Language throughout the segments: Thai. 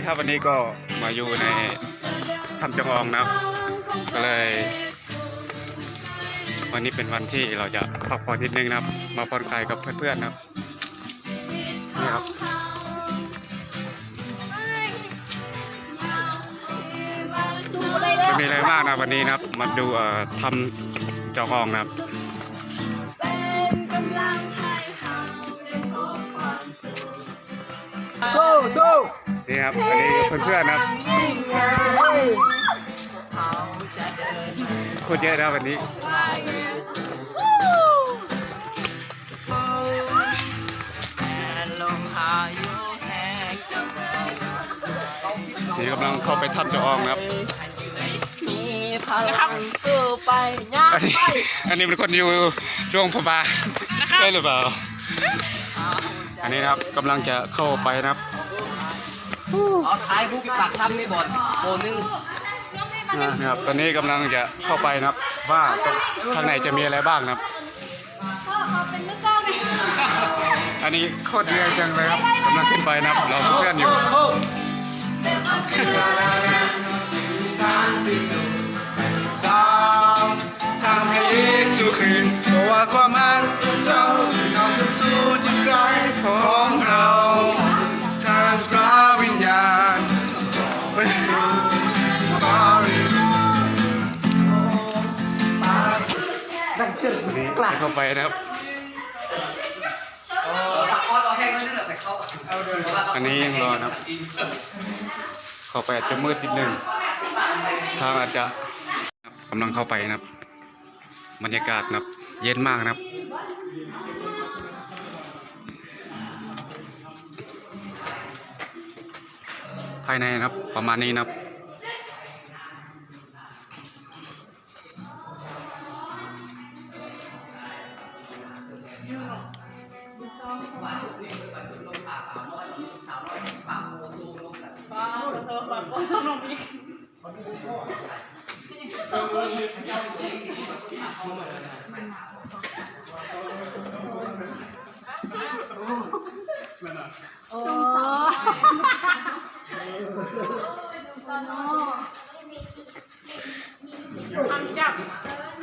ดีครับวันนี้ก็มาอยู่ในถ้ำจำลองนะครับก็เลย วันนี้เป็นวันที่เราจะพักผ่อนนิดนึงนะครับ มาผ่อนคลายกับเพื่อนๆนะครับนี่ครับจะมีอะไรมากนะวันนี้นะครับ มาดูเอ่อทำจำลองนะครับสู้สู้ นี่ครับอันนี้เพื่อนๆนะครับโคตรเยอะนะวันนี้ลมพายุแหกจะมานี่กำลังเข้าไปถ้ำจำลองนะครับมีพลังสู้ไปย่าอันนี้อันนี้เป็นคนอยู่โรงพยาบาลใช่หรือเปล่า อันนี้นะครับกำลังจะเข้าไปนะครับ เอาท้ายผู้ปากทำนี่บอลโบนึงนะครับตอนนี้กำลังจะเข้าไปนะครับ ว่าข้างในจะมีอะไรบ้างนะครับพ่อเขาเป็นมือกล้องไงอันนี้โคตรเหนื่อยจังเลยครับกำลังขึ้นไปนะครับเราเพื่อนอยู่ทำให้เยซูคืนเพราะว่าความรักของเจ้าเอาไปสู่จิตใจ อันนี้จะเข้าไปนะครับ อันนี้ยังรอนะครับ เข้าไปอาจจะมืดนิดนึงทางอาจจะกำลังเข้าไปนะครับ บรรยากาศนะครับ เย็นมากนะครับภายในนะครับประมาณนี้นะครับ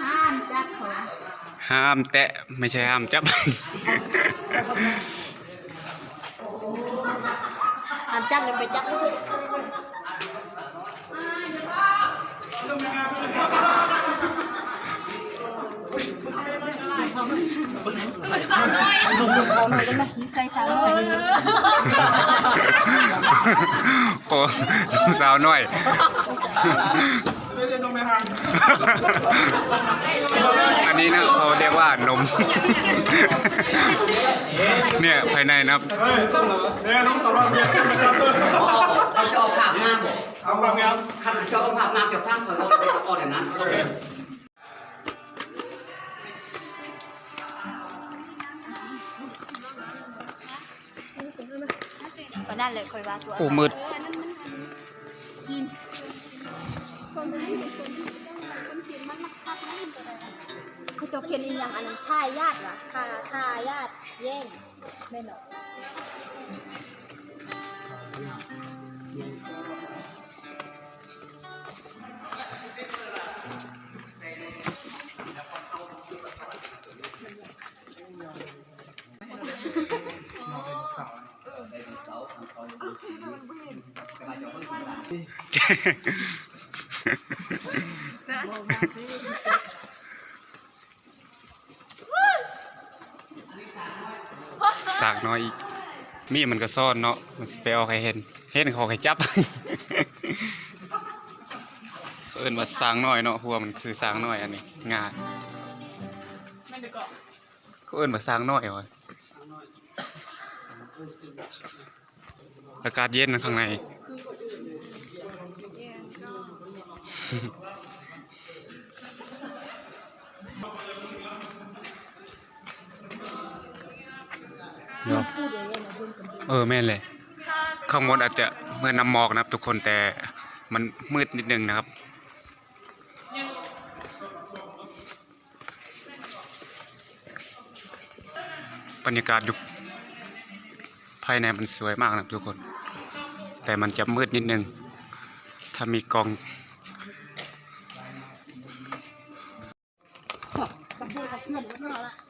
ห้ามจับเขาห้ามแตะไม่ใช่ห้ามจับห้ามจับเลยไปจับเลย ใส่สาวน่อยโอ้ลูกสาวน้อยอันนี้นะเขาเรียกว่านม เนี่ยภายในนะครับเนี่ยน้องสาวน้อย เอาแบบนี้ครับขันจะเอาภาพหน้าจะสร้างคนเราได้ตะกอนอย่างนั้นก็นั่นเลยคอยว่าสวยโอ้มืดเขาจะเขียนอีกอย่างอันนั้นท่ายาดวะท่าท่ายาดแย่งไม่หรอก สากน้อยอีก มีมันก็ซ่อนเนาะ มันสิไปเอาใครเห็น เห็นเขาใครจับเขาเอิ้นว่าสางน้อยเนาะหัวมันคือสางน้อยอันนี้ งาเขาเอิ้นว่าสางน้อยวะ อากาศเย็นนะข้างในเนาะเออแม่นเลย ข้างบนอาจจะเมื่อนำหมอกนะครับ ทุกคนแต่มันมืดนิดนึงนะครับ บรรยากาศอยู่ภายในมันสวยมากนะครับทุกคน แต่มันจะมืดนิดนึง ถ้ามีกองกับเพื่อนกับเพื่อนแล้วก็ละ